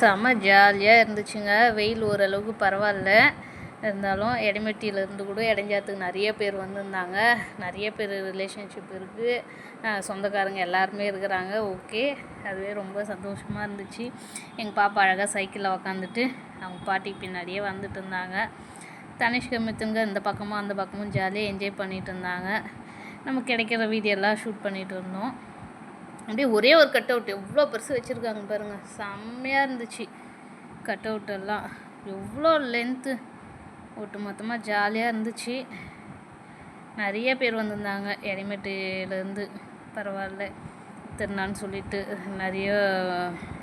செம்ம ஜாலியாக இருந்துச்சுங்க. வெயில் ஓரளவுக்கு பரவாயில்ல இருந்தாலும் எடமெட்டியிலேருந்து கூட இடைஞ்சாத்துக்கு நிறைய பேர் வந்திருந்தாங்க. நிறைய பேர் ரிலேஷன்ஷிப் இருக்குது சொந்தக்காரங்க எல்லாருமே இருக்கிறாங்க. ஓகே. அதுவே ரொம்ப சந்தோஷமாக இருந்துச்சு. எங்கள் பாப்பா அழகாக சைக்கிளில் உக்காந்துட்டு அவங்க பாட்டிக்கு பின்னாடியே வந்துட்டு இருந்தாங்க. தனிஷ்க மித்துங்க இந்த பக்கமும் அந்த பக்கமும் ஜாலியாக என்ஜாய் பண்ணிகிட்டு இருந்தாங்க. நம்ம கிடைக்கிற வீடியோலாம் ஷூட் பண்ணிகிட்டு இருந்தோம். அப்படியே ஒரே ஒரு கட் அவுட் எவ்வளோ பெருசு வச்சுருக்காங்க பாருங்கள் செம்மையாக இருந்துச்சு. கட் அவுட் எல்லாம். எவ்வளோ லென்த்து ஒட்டு மொத்தமாக ஜாலியாக இருந்துச்சு. நிறைய பேர் வந்திருந்தாங்க. எடிமேட்டுலேருந்து பரவாயில்ல. திருநான்னு சொல்லிட்டு நிறைய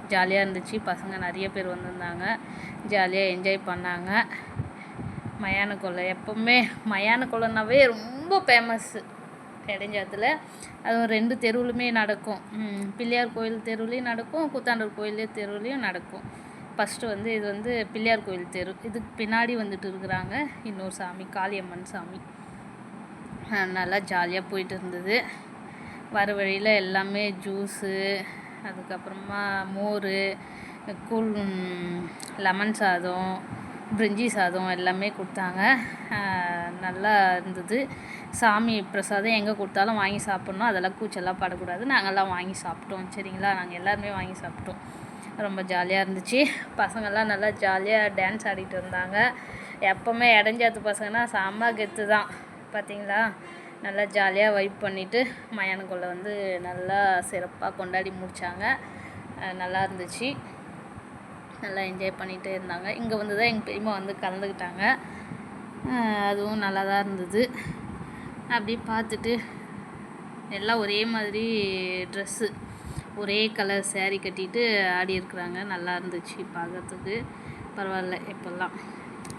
ஜாலியாக இருந்துச்சு. பசங்க நிறைய பேர் வந்திருந்தாங்க. ஜாலியாக என்ஜாய் பண்ணாங்க. மயான கொள்ளை. எப்போவுமே மயான கொள்ளைனாவே ரொம்ப ஃபேமஸ்ஸு இடைஞ்சாத்தில் அதுவும் ரெண்டு தெருவுலுமே நடக்கும். பிள்ளையார் கோயில் தெருவுலேயும் நடக்கும் கூத்தாண்டூர் கோயில் தெருவுலேயும் நடக்கும். ஃபஸ்ட்டு வந்து இது வந்து பிள்ளையார் கோயில் தெரு. இதுக்கு பின்னாடி வந்துட்டு இருக்கிறாங்க இன்னொரு சாமி காளியம்மன் சாமி. நல்லா ஜாலியாக போயிட்டு இருந்தது. வர வழியில் எல்லாமே ஜூஸு அதுக்கப்புறமா மோர் கூழ் லெமன் சாதம் பிரிஞ்சி சாதம் எல்லாமே கொடுத்தாங்க. நல்லா இருந்தது. சாமி பிரசாதம் எங்கே கொடுத்தாலும் வாங்கி சாப்பிட்ணும். அதெல்லாம் கூச்செல்லாம் படக்கூடாது. நாங்கள்லாம் வாங்கி சாப்பிட்டோம். சரிங்களா? நாங்கள் எல்லாருமே வாங்கி சாப்பிட்டோம். ரொம்ப ஜாலியாக இருந்துச்சு. பசங்கள்லாம் நல்லா ஜாலியாக டான்ஸ் ஆடிட்டு இருந்தாங்க. எப்போவுமே இடைஞ்சாத்து பசங்கன்னா செம்ம கெத்து தான். பார்த்தீங்களா? நல்லா ஜாலியாக வைப் பண்ணிவிட்டு மயானக்குள்ளே வந்து நல்லா சிறப்பாக கொண்டாடி முடித்தாங்க நல்லா இருந்துச்சு. நல்லா என்ஜாய் பண்ணிகிட்டே இருந்தாங்க. இங்கே வந்து தான் எங்கள் பெரியம்மா வந்து கலந்துக்கிட்டாங்க. அதுவும் நல்லா தான் இருந்தது. அப்படி பார்த்துட்டு எல்லாம் ஒரே மாதிரி ட்ரெஸ்ஸு ஒரே கலர் சேரீ கட்டிட்டு ஆடி இருக்கிறாங்க. நல்லா இருந்துச்சு பார்க்கறதுக்கு. பரவாயில்ல இப்போல்லாம்.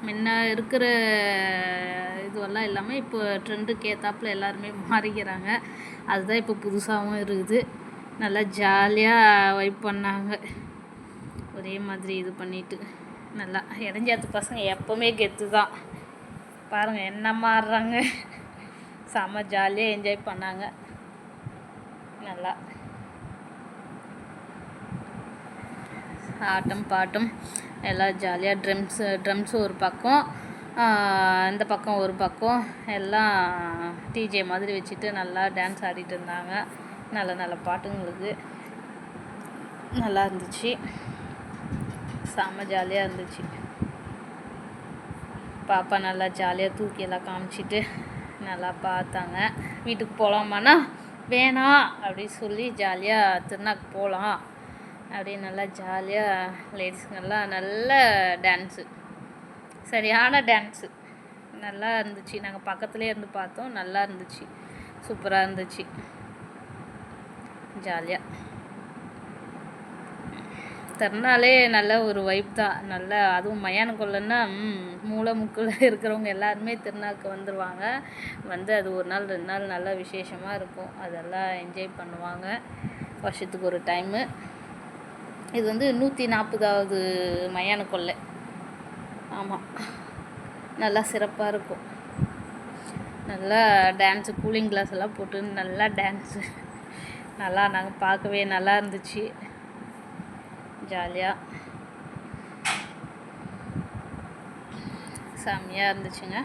முன்ன இருக்கிற இதுவெல்லாம் எல்லாமே இப்போ ட்ரெண்டுக்கு ஏற்றாப்புல எல்லாருமே மாறிக்கிறாங்க. அதுதான் இப்போ புதுசாகவும் இருக்குது. நல்லா ஜாலியாக வைப் பண்ணாங்க. ஒரே மாதிரி இது பண்ணிட்டு நல்லா இடைஞ்சாத்து பசங்க எப்போவுமே கெத்து தான் பாருங்கள் என்ன மாறுறாங்க. செம்ம ஜாலியாக என்ஜாய் பண்ணாங்க. நல்லா. ஆட்டம் பாட்டம். எல்லாம் ஜாலியாக ட்ரம்ஸு ட்ரம்ஸு ஒரு பக்கம் ஆஹ் இந்த பக்கம் ஒரு பக்கம். எல்லாம் டிஜே மாதிரி வச்சுட்டு நல்லா டான்ஸ் ஆடிட்டு இருந்தாங்க. நல்ல நல்ல பாட்டுங்களுக்கு. நல்லா இருந்துச்சு. செம்ம ஜாலியாக இருந்துச்சு. பாப்பா நல்லா ஜாலியாக தூக்கி எல்லாம் காமிச்சிட்டு நல்லா பார்த்தாங்க. வீட்டுக்கு போகலாமாண்ணா வேணாம் அப்படின்னு சொல்லி ஜாலியாக திருநாக்கு போகலாம் அப்படியே நல்லா ஜாலியாக லேடிஸுங்கெல்லாம் நல்ல டான்ஸு சரியான டான்ஸு நல்லா இருந்துச்சு. நாங்கள் பக்கத்துலேயே இருந்து பார்த்தோம். நல்லா இருந்துச்சு. சூப்பராக இருந்துச்சு. ஜாலியாக திருநாளே நல்ல ஒரு வைப் தான். நல்ல அதுவும் மயான கொள்ளன்னா மூளை முக்கில் இருக்கிறவங்க எல்லாருமே திருநாளுக்கு வந்துடுவாங்க வந்து அது ஒரு நாள் ரெண்டு நாள் நல்லா விசேஷமாக இருக்கும். அதெல்லாம் என்ஜாய் பண்ணுவாங்க. வருஷத்துக்கு ஒரு டைமு இது வந்து நூற்றி நாற்பதாவது மயான கொள்ளை ஆமாம் நல்லா சிறப்பாக இருக்கும். நல்லா டான்ஸு கூலிங் கிளாஸ் எல்லாம் போட்டு நல்லா டான்ஸு நல்லா நாங்கள் பார்க்கவே நல்லா இருந்துச்சு. ஜாலியாக செம்மையாக இருந்துச்சுங்க.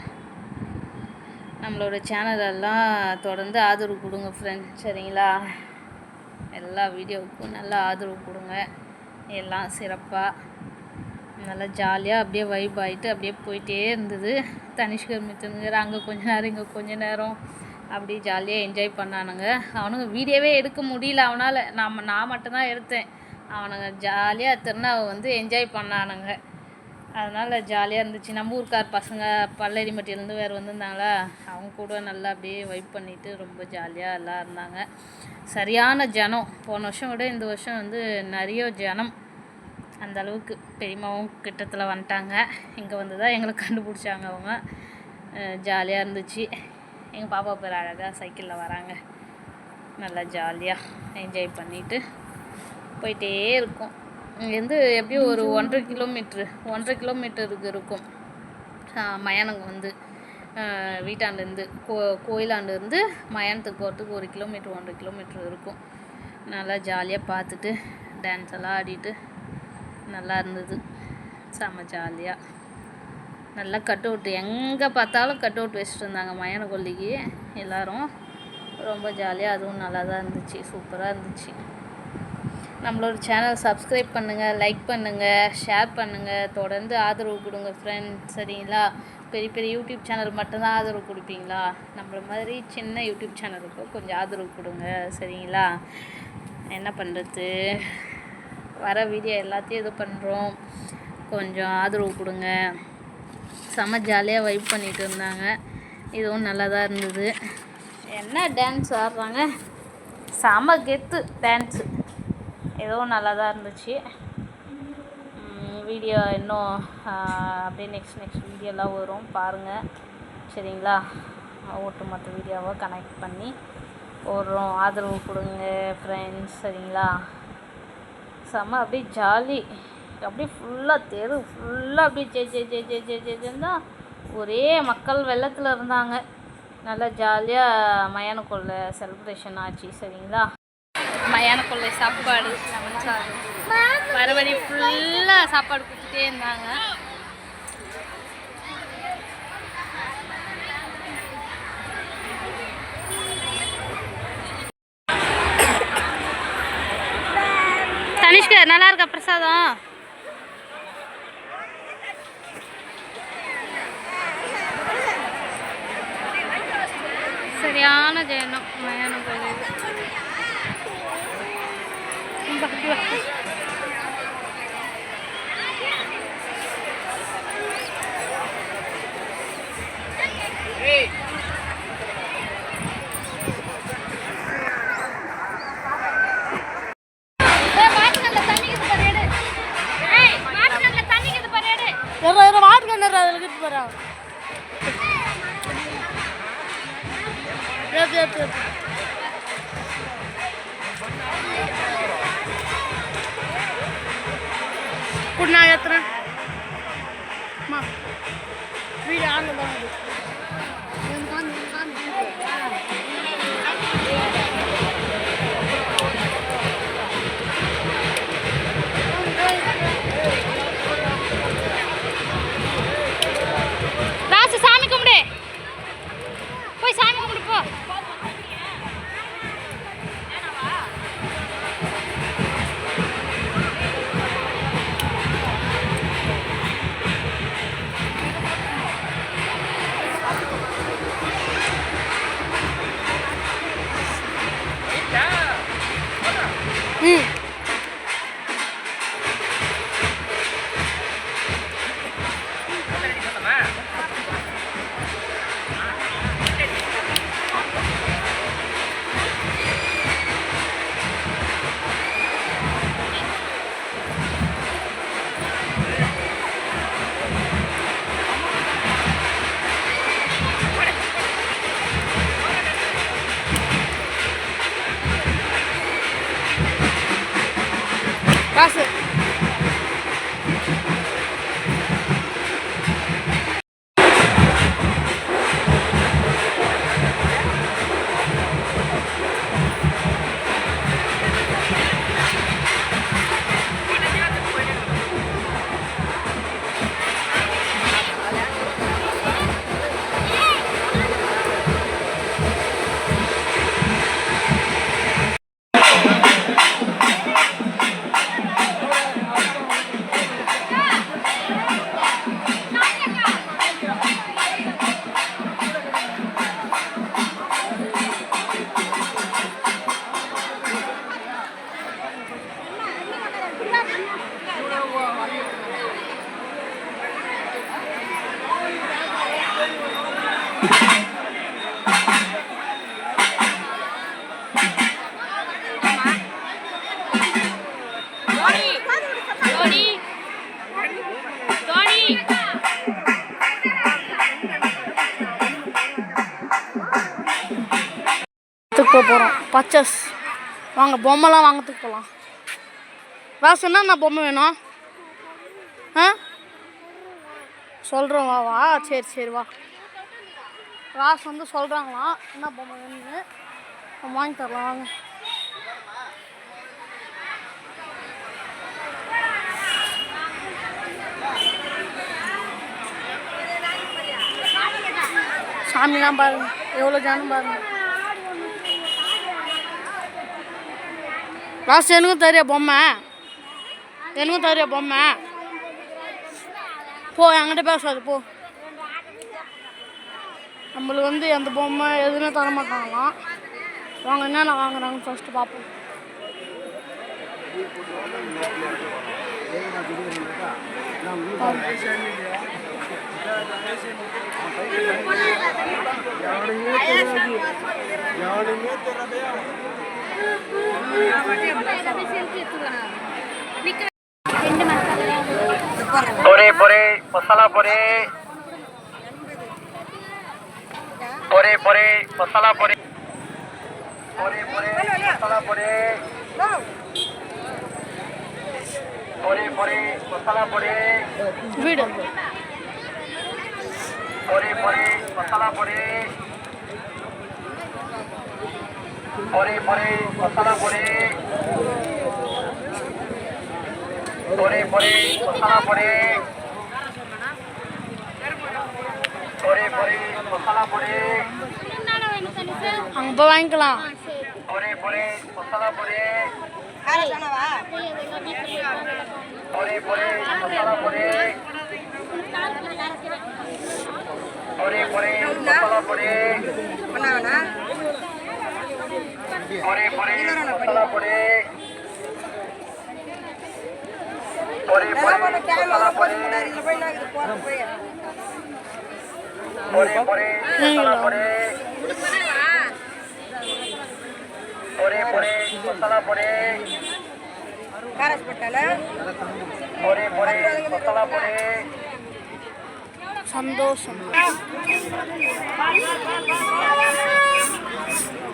நம்மளோட சேனலெல்லாம் தொடர்ந்து ஆதரவு கொடுங்க ஃப்ரெண்ட்ஸ் சரிங்களா? எல்லா வீடியோவுக்கும் நல்லா ஆதரவு கொடுங்க. எல்லாம் சிறப்பாக நல்லா ஜாலியாக அப்படியே வைப் ஆகிட்டு அப்படியே போயிட்டே இருந்தது. தனிஷ்கர் மித்துங்கிற அங்கே கொஞ்ச நேரம் இங்கே கொஞ்ச நேரம் அப்படி ஜாலியாக என்ஜாய் பண்ணானுங்க. அவனுங்க வீடியோவே எடுக்க முடியல அவனால். நாம் நான் மட்டும்தான் எடுத்தேன். அவனுங்க ஜாலியாக திருநாவை வந்து என்ஜாய் பண்ணானுங்க. அதனால் ஜாலியாக இருந்துச்சு. நம்ம ஊர்க்கார் பசங்க பல்லரிமட்டிலேருந்து வேறு வந்திருந்தாங்களா? அவங்க கூட நல்லா அப்படியே வைப் பண்ணிவிட்டு ரொம்ப ஜாலியாக எல்லாம் இருந்தாங்க. சரியான ஜனம். போன வருஷம் விட இந்த வருஷம் வந்து நிறைய ஜனம் அந்த அளவுக்கு. பெரியம்மாவும் கிட்டத்தில் வந்துட்டாங்க. இங்கே வந்து தான் எங்களை கண்டுபிடிச்சாங்க அவங்க. ஜாலியாக இருந்துச்சு. எங்கள் பாப்பா பேர் அழகாக சைக்கிளில் வராங்க. நல்லா ஜாலியாக என்ஜாய் பண்ணிவிட்டு போயிட்டே இருக்கும். இங்கேருந்து எப்படியும் ஒரு ஒன்றரை கிலோமீட்ரு ஒன்றரை கிலோமீட்டருக்கு இருக்கும். மயானங்க வந்து வீட்டாண்டேருந்து கோ கோயிலாண்டேருந்து மயானத்துக்கு போகிறதுக்கு ஒரு கிலோமீட்ரு ஒன்றரை கிலோமீட்ரு இருக்கும். நல்லா ஜாலியாக பார்த்துட்டு டான்ஸ் எல்லாம் ஆடிட்டு நல்லா இருந்தது. செம்ம ஜாலியாக நல்லா கட் அவுட் எங்கே பார்த்தாலும் கட் அவுட் வச்சுட்டு இருந்தாங்க மயான கொல்லிக்கு எல்லாரும். ரொம்ப ஜாலியாக அதுவும் நல்லா தான் இருந்துச்சு சூப்பராக இருந்துச்சு. நம்மளோட சேனல் சப்ஸ்கிரைப் பண்ணுங்கள் லைக் பண்ணுங்கள் ஷேர் பண்ணுங்கள் தொடர்ந்து ஆதரவு கொடுங்க ஃப்ரெண்ட்ஸ் சரிங்களா? பெரிய பெரிய யூடியூப் சேனல் மட்டும்தான் ஆதரவு கொடுப்பீங்களா? நம்மள மாதிரி சின்ன யூடியூப் சேனலுக்கு கொஞ்சம் ஆதரவு கொடுங்க சரிங்களா? என்ன பண்ணுறது வர வீடியோ எல்லாத்தையும் இது பண்ணுறோம் கொஞ்சம் ஆதரவு கொடுங்க. செம்ம ஜாலியாக வைப் பண்ணிட்டு இருந்தாங்க. இதுவும் நல்லா தான் இருந்தது. என்ன டான்ஸ் ஆடுறாங்க? செம கெத்து டான்ஸு ஏதோ நல்லா தான் இருந்துச்சு வீடியோ இன்னும் அப்படியே நெக்ஸ்ட் நெக்ஸ்ட் வீடியோலாம் வரும். பாருங்கள் சரிங்களா? ஒட்டுமொத்த வீடியோவை கனெக்ட் பண்ணி போடுறோம். ஆதரவு கொடுங்க ஃப்ரெண்ட்ஸ் சரிங்களா? செம்ம அப்படியே ஜாலி அப்படியே ஃபுல்லாக தெரு ஃபுல்லாக அப்படியே ஜே ஜே ஜே ஜே ஜே ஜே ஜேன்னு ஒரே மக்கள் வெள்ளத்தில் இருந்தாங்க. நல்லா ஜாலியாக மயானக்குள்ள செலிப்ரேஷன் ஆச்சு. சரிங்களா? மயான கொள்ளை சாப்பாடு. மறுபடி ஃபுல்லாக சாப்பாடு கொடுத்துட்டே இருந்தாங்க. தனிஷ்கா நல்லா இருக்கா பிரசாதம்? சரியான ஜெயனம். Thank you. கூட நான் போக போகிறோம் பர்ச்சஸ். வாங்க பொம்மைலாம் வாங்கிறதுக்கு போகலாம் ராசு என்ன பொம்மை வேணும்? ஆ? சொல்கிறோம் வா வா. சரி சரி வா. ராசு வந்து சொல்கிறாங்களாம் என்ன பொம்மை வேணும்னு. வாங்கி தரலாம் வாங்க. சாமிலாம் பாருங்க எவ்வளோ ஜானும் பாருங்க. லாஸ்ட் எனக்கும் தெரியும் பொம்மை? எனக்கும் தெரியும் பொம்மை? போ என்கிட்ட பேசாது போ. நம்மளுக்கு வந்து எந்த பொம்மை எதுவுமே தர மாட்டாங்களாம். வாங்க என்னென்ன வாங்குறாங்கன்னு ஃபஸ்ட்டு பார்ப்போம். ಪೊರೆ পরে পরে মশলা পরে। পরে পরে মশলা পরে। পরে পরে মশলা পরে। পরে পরে মশলা পরে। পরে পরে মশলা পরে। পরে পরে ঘোষণা করে পরে পরে ঘোষণা করে পরে পরে ঘোষণা করে அங்க போய் வாங்கிக்கலாம் ஒரே ஒரே மசாலா பொடி ஒரே ஒரே மசாலா பொடி ஒரே ஒரே மசாலா பொடி பண்ணாவனா பொறி பொறி. மசாலா பொடி பொறி. பொறி மசாலா பொடி பொறி பொறி. மசாலா பொடி பொறி பொறி மசாலா பொடி பொறி பொறி. மசாலா பொடி சந்தோஷம் Yeah.